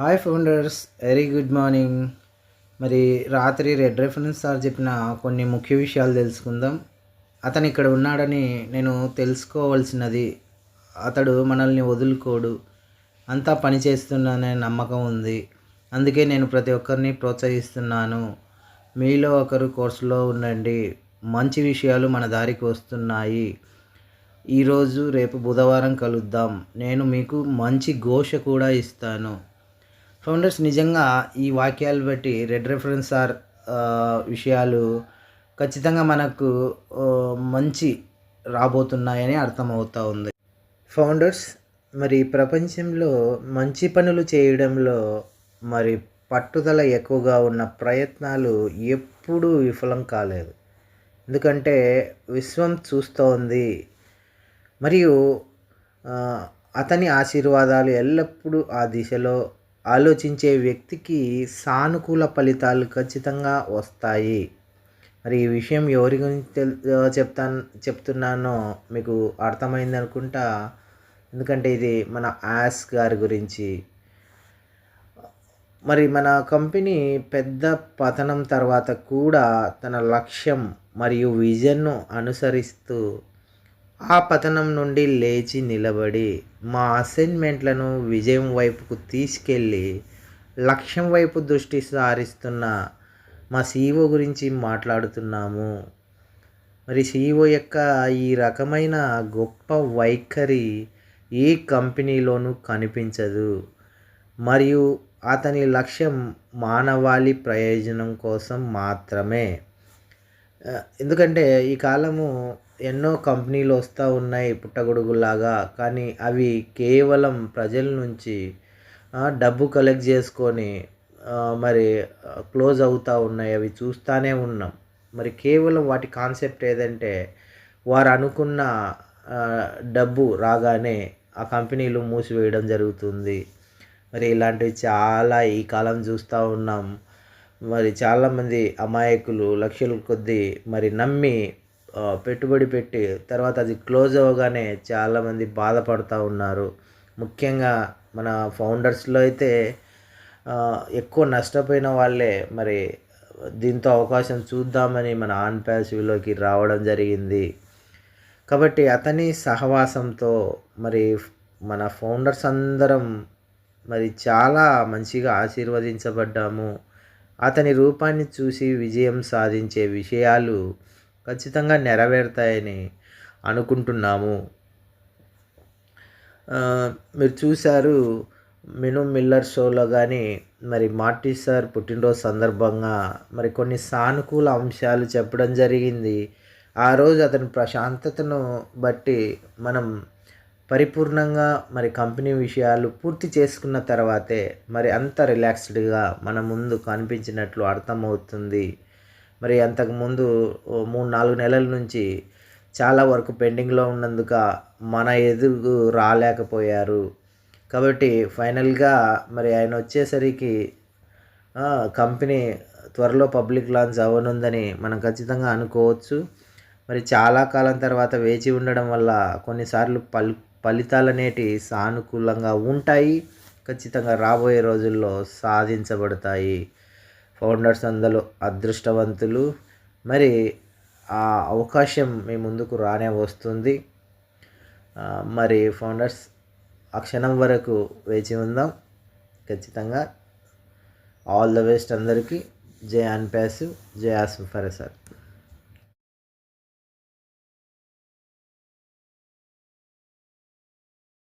Hi founders very good morning. మరి రాత్రి red reference sir చెప్పిన కొన్ని ముఖ్య విషయాలు తెలుసుకుందాం. అతను ఇక్కడ ఉన్నాడని నేను తెలుసుకోవాల్సినది. అతడు మనల్ని వదులుకోడు. అంతా పని చేస్తున్నాననే నమ్మకం ఉంది. అందుకే నేను ప్రతి ఒక్కరిని ప్రోత్సహిస్తున్నాను. మీలో ఒకరు కోర్సులో ఉండండి. మంచి విషయాలు మన దారికి వస్తున్నాయి. ఈరోజు రేపు బుధవారం కలుద్దాం. నేను మీకు మంచి ఘోష కూడా ఇస్తాను. ఫౌండర్స్ నిజంగా ఈ వాక్యాలు బట్టి రెడ్ రెఫరెన్స్ ఆర్ విషయాలు ఖచ్చితంగా మనకు మంచి రాబోతున్నాయని అర్థమవుతా ఉంది. ఫౌండర్స్ మరి ప్రపంచంలో మంచి పనులు చేయడంలో మరి పట్టుదల ఎక్కువగా ఉన్న ప్రయత్నాలు ఎప్పుడూ విఫలం కాలేదు. ఎందుకంటే విశ్వం చూస్తోంది. మరియు అతని ఆశీర్వాదాలు ఎల్లప్పుడూ ఆ దిశలో ఆలోచించే వ్యక్తికి సానుకూల ఫలితాలు ఖచ్చితంగా వస్తాయి. మరి ఈ విషయం ఎవరి గురించి తెల్ చెప్తాను చెప్తున్నానో మీకు అర్థమైంది అనుకుంటా. ఎందుకంటే ఇది మన యాస్ గారి గురించి. మరి మన కంపెనీ పెద్ద పతనం తర్వాత కూడా తన లక్ష్యం మరియు విజన్ను అనుసరిస్తూ ఆ పతనం నుండి లేచి నిలబడి మా అసైన్మెంట్లను విజయం వైపుకు తీసుకెళ్ళి లక్ష్యం వైపు దృష్టి సారిస్తున్న మా సీఈఓ గురించి మాట్లాడుతున్నాము. మరి సీఈఓ యొక్క ఈ రకమైన గొప్ప వైఖరి ఏ కంపెనీలోనూ కనిపించదు. మరియు అతని లక్ష్యం మానవాళి ప్రయోజనం కోసం మాత్రమే. ఎందుకంటే ఈ కాలము ఎన్నో కంపెనీలు వస్తూ ఉన్నాయి పుట్టగొడుగులాగా కానీ అవి కేవలం ప్రజల నుంచి డబ్బు కలెక్ట్ చేసుకొని మరి క్లోజ్ అవుతూ ఉన్నాయి. అవి చూస్తూనే ఉన్నాం. మరి కేవలం వాటి కాన్సెప్ట్ ఏదంటే వారు అనుకున్న డబ్బు రాగానే ఆ కంపెనీలు మూసివేయడం జరుగుతుంది. మరి ఇలాంటివి చాలా ఈ కాలం చూస్తూ ఉన్నాం. మరి చాలామంది అమాయకులు లక్షల కొద్దీ మరి నమ్మి పెట్టుబడి పెట్టి తర్వాత అది క్లోజ్ అవ్వగానే చాలామంది బాధపడుతూ ఉన్నారు. ముఖ్యంగా మన ఫౌండర్స్లో అయితే ఎక్కువ నష్టపోయిన వాళ్ళే మరి దీంతో అవకాశం చూద్దామని మన ఆన్ ప్యాసివ్లోకి రావడం జరిగింది. కాబట్టి అతని సహవాసంతో మరి మన ఫౌండర్స్ అందరం మరి చాలా మంచిగా ఆశీర్వదించబడ్డాము. అతని రూపాన్ని చూసి విజయం సాధించే విషయాలు ఖచ్చితంగా నెరవేరుతాయని అనుకుంటున్నాము. మీరు చూశారు మిను మిల్లర్ షోలో కానీ మరి మార్టీ సార్ పుట్టినరోజు సందర్భంగా మరి కొన్ని సానుకూల అంశాలు చెప్పడం జరిగింది. ఆ రోజు అతని ప్రశాంతతను బట్టి మనం పరిపూర్ణంగా మరి కంపెనీ విషయాలు పూర్తి చేసుకున్న తర్వాతే మరి అంత రిలాక్స్డ్గా మన ముందు కనిపించినట్లు అర్థమవుతుంది. మరి అంతకుముందు మూడు నాలుగు నెలల నుంచి చాలా వరకు పెండింగ్లో ఉన్నందుక మన ఎదుగు రాలేకపోయారు. కాబట్టి ఫైనల్గా మరి ఆయన వచ్చేసరికి కంపెనీ త్వరలో పబ్లిక్ లాంచ్ అవ్వనుందని మనం ఖచ్చితంగా అనుకోవచ్చు. మరి చాలా కాలం తర్వాత వేచి ఉండడం వల్ల కొన్నిసార్లు ఫలి ఫలితాలు అనేటి సానుకూలంగా ఉంటాయి. ఖచ్చితంగా రాబోయే రోజుల్లో సాధించబడతాయి. ఫౌండర్స్ అందరూ అదృష్టవంతులు. మరి ఆ అవకాశం మీ ముందుకు రానే వస్తుంది. మరి ఫౌండర్స్ ఆ క్షణం వరకు వేచి ఉందాం. ఖచ్చితంగా. ఆల్ ద బెస్ట్ అందరికీ. జై అన్పాసివ్ జై ఆసిఫ్ ఫర్ సార్.